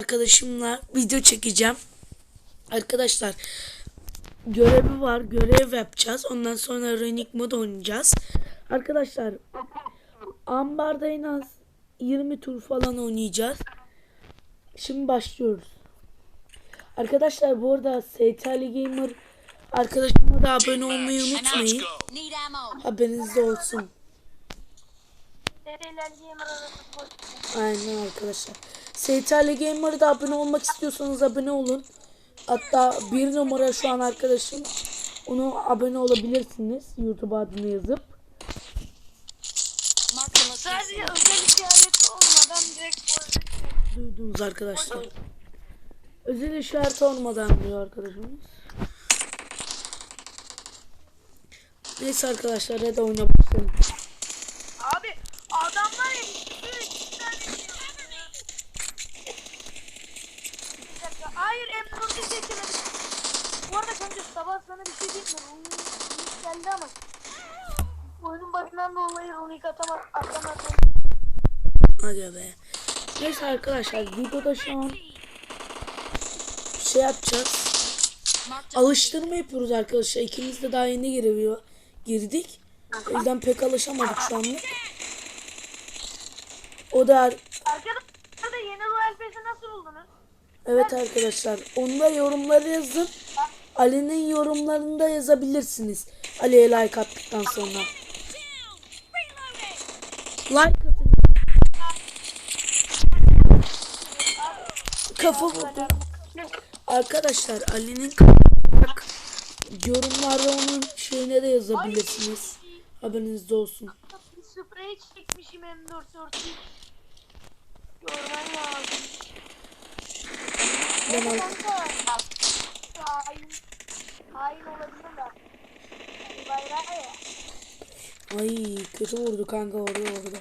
arkadaşımla video çekeceğim. Arkadaşlar görevi var. Görev yapacağız. Ondan sonra running mod oynayacağız. Arkadaşlar ambarda en az 20 tur falan oynayacağız. Şimdi başlıyoruz. Arkadaşlar bu arada STL Gamer arkadaşıma da abone olmayı unutmayın. Haberiniz olsun. Seriler gamer arası boş. Aynen arkadaşlar. STL Gamer'a da abone olmak istiyorsanız abone olun. Hatta bir numara şu an arkadaşım. Onu abone olabilirsiniz. YouTube adını yazıp. Sadece özel işaret olmadan direkt. Duydunuz arkadaşlar. Özel işaret olmadan diyor arkadaşımız. Neyse arkadaşlar hadi oyuna başlayalım. Abi adam var ya üstüne iki tane şey yapıyor. Bir dakika. Hayır M4'ü seçemedim. Bu arada kanka sabah diyeyim mi? Runik geldi ama. Oyunun başından dolayı runik atamaz. Atamaz. Hadi be. Neyse arkadaşlar videoda şu an şey yapacağız. Alıştırma yapıyoruz arkadaşlar. İkimiz de daha yeni giriyor. Girdik. O yüzden pek alışamadık şu anlık. O da Arkadaşlar da yeni Royal Pass'i nasıl buldunuz? evet arkadaşlar. Onu da yorumlara yazın. Ali'nin yorumlarında yazabilirsiniz. Ali'ye like attıktan sonra. Like atın. Kafa vurdu. Arkadaşlar Ali'nin bak yorumlarda onun şeyine de yazabilirsiniz. Haberiniz olsun. Sprey çekmişim M4 4 Görmen lazım. Ben al-. Hain olabilirler. Bayrağı ya. Ay kötü vurdu kanka orada orada.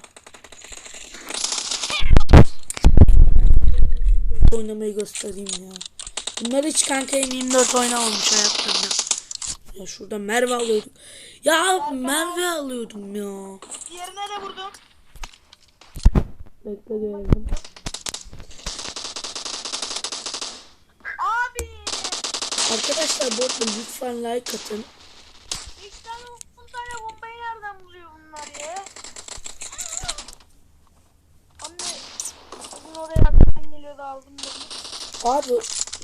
Oynamayı göstereyim ya. Bunlar hiç kanka M24 oynamamış hayatlarında. Ya şurada Merve alıyordum. Ya Merve alıyordum ya. Diğerine de vurdum. Bekle geldim. Abi. Arkadaşlar bu arada lütfen like atın. 5 tane 10 tane bombayı nereden buluyor bunlar ya? Anne. Bugün oraya attan geliyordu aldım dedim. Abi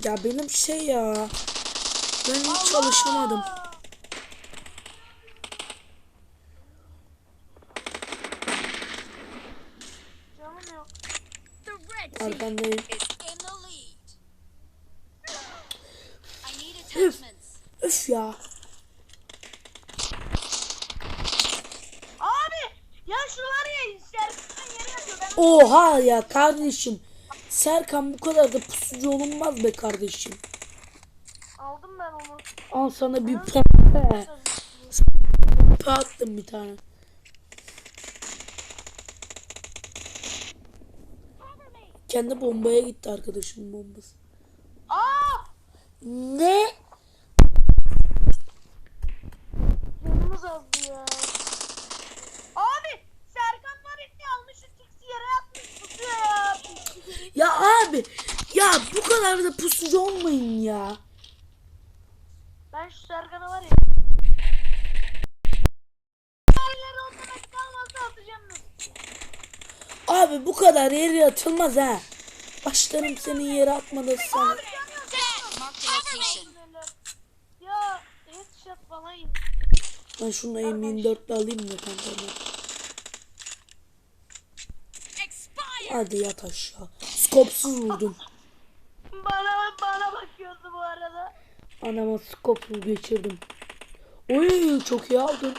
ya benim şey ya. Ben hiç çalışamadım. Canım yok. Arkandayım. Üf ya. Abi ya şu var ya servisden yere yatıyor. Ben Oha ya kardeşim. Serkan bu kadar da pusucu olunmaz be kardeşim. aldım ben onu. Al sana bir pompe. Pompe attım bir tane. Kendi bombaya gitti arkadaşım bombası. Aa! Ne? Canımız azdı ya. Abi Serkan var ya almış şu tiksi yere atmış tutuyor ya. Ya abi ya bu kadar da pusucu olmayın ya. Ben şu Serkan'a var ya. Abi bu kadar yere atılmaz ha. Başlarım senin yere atmadan sana. Ya headshot falan. Ben şunu M24'le alayım da kanka. Hadi yat aşağı. Skopsuz vurdum. Bana bana bakıyordu bu arada. Anama skopu geçirdim. Oy çok iyi aldın.